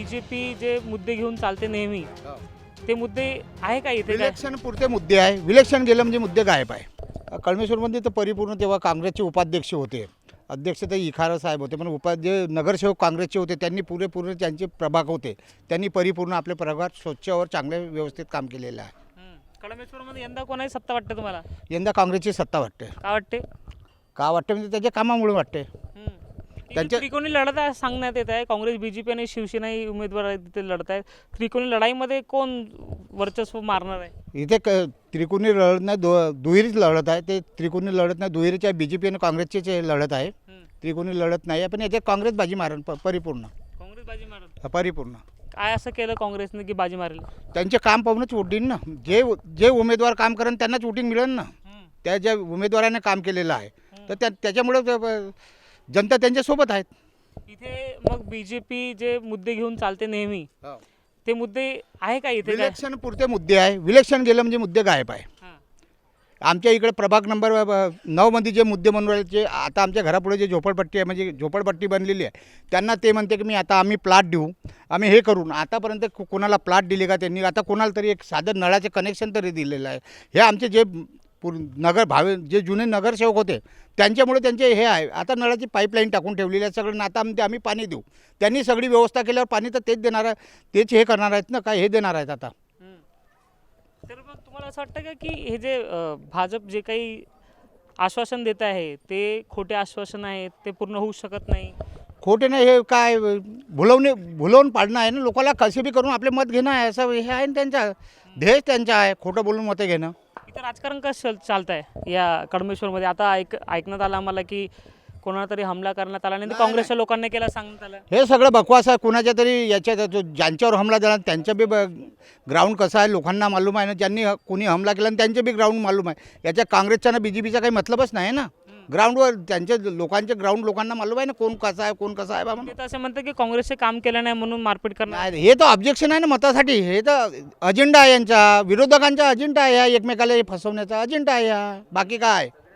BJP जे मुद्दे घेऊन चालते नेहमी ते मुद्दे आहे का इथे? काय विलक्षण पुरते मुद्दे आहे. विलक्षण गेलं म्हणजे मुद्दे गायब आहे. कळमेश्वरमध्ये तर परिपूर्ण तेव्हा काँग्रेसचे उपाध्यक्ष होते. अध्यक्ष तर इखारा साहेब होते पण उपा जे नगरसेवक काँग्रेसचे होते त्यांनी पुरेपूर त्यांचे प्रभाग होते. त्यांनी परिपूर्ण आपले प्रभाग स्वच्छवर चांगल्या व्यवस्थित काम केलेलं आहे. हम्म. कळमेश्वरमध्ये यंदा कोणाची सत्ता वाटते तुम्हाला? यंदा काँग्रेसची सत्ता वाटते. काय वाटते? का वाटते म्हणजे त्याच्या कामामुळे वाटते. त्यांच्या- त्रिकोणी लढत आहे सांगण्यात येत आहे. काँग्रेस बीजेपी आणि शिवसेना ही उमेदवार तिथे लढत आहेत. त्रिकोणी लढाईमध्ये कोण वर्चस्व मारणार आहे? इथे क त्रिकोणी लढत नाही दो दुहेरीच लढत आहे. ते त्रिकोणी लढत नाही दुहेरीच्या बी जे पी आणि काँग्रेसचेच हे लढत आहे. त्रिकोणी लढत नाही. आहे पण याच्यात काँग्रेस बाजी मारण प परिपूर्ण. काँग्रेस बाजी मारत परिपूर्ण. काय असं केलं काँग्रेसने की बाजी मारेल? त्यांचे काम पाहूनच वोटिंग ना. जे जे उमेदवार काम करेन त्यांनाच वोटिंग मिळेल ना. त्या ज्या उमेदवाराने काम केलेलं आहे तर त्या त्याच्यामुळं जनता त्यांच्यासोबत आहेत. इथे मग बीजेपी जे मुद्दे घेऊन चालते नेहमी ते मुद्दे आहे का इथे काय? विलक्षण पुरते मुद्दे आहे. विलक्षण गेलं म्हणजे मुद्दे गायब आहे. हां. आमच्या इकडे प्रभाग नंबर नऊमध्ये जे मुद्दे जे आता आमच्या घरापुढे जे झोपडपट्टी आहे म्हणजे झोपडपट्टी बनलेली आहे त्यांना ते म्हणते की मी आता आम्ही प्लॉट देऊ आम्ही हे करून आतापर्यंत को- कोणाला प्लॉट दिले का त्यांनी? आता कोणाला तरी एक साधं नळाचे कनेक्शन तरी दिलेलं आहे. हे आमचे जे पूर नगर भावे जे जुने नगरसेवक होते त्यांच्यामुळे त्यांचे हे आहे. आता नळाची पाईपलाईन टाकून ठेवलेली आहे. सगळं आता आम्ही आम्ही पाणी देऊ. त्यांनी सगळी व्यवस्था केल्यावर पाणी तर तेच देणार आहे. तेच हे करणार आहेत ना काय हे देणार आहेत आता. तर मग तुम्हाला असं वाटतं का की हे जे अ, भाजप जे काही आश्वासन देत आहे ते खोटे आश्वासन आहेत ते पूर्ण होऊ शकत नाही? खोटे नाही हे काय भुलवणे भुलवून पाडणं आहे ना लोकांना कसे बी करून आपले मत घेणं आहे असं हे आहे ना त्यांचा. ध्येय त्यांचा आहे खोटं बोलून मतं घेणं. इथं राजकारण कसं चाल चालत आहे या कडमेश्वरमध्ये आता ऐक ऐकण्यात आलं आम्हाला की कोणाला तरी हमला करण्यात आला नाही तर काँग्रेसच्या लोकांना केला सांगण्यात आलं. हे सगळं बकवास आहे. कुणाच्या तरी याच्यात जो ज्यांच्यावर हमला झाला त्यांचं बी ग्राउंड कसं आहे लोकांना मालूम आहे ना ज्यांनी कोणी हमला केला आणि त्यांचे बी ग्राउंड मालूम आहे. याच्या काँग्रेसचा ना बी जे पीचा काही मतलबच नाही ना? ग्राउंडवर त्यांच्या लोकांचे ग्राउंड लोकांना मालूम आहे ना कोण कसा आहे कोण कसा आहे बा म्हणून. ते तर असं म्हणतं की काँग्रेसचे काम केलं नाही म्हणून मारपीट करणार. नाही, हे तर ऑब्जेक्शन आहे ना मतासाठी. हे तर अजेंडा आहे यांचा. विरोधकांचा अजेंडा आहे हा एकमेकाला फसवण्याचा अजेंडा आहे हा बाकी काय?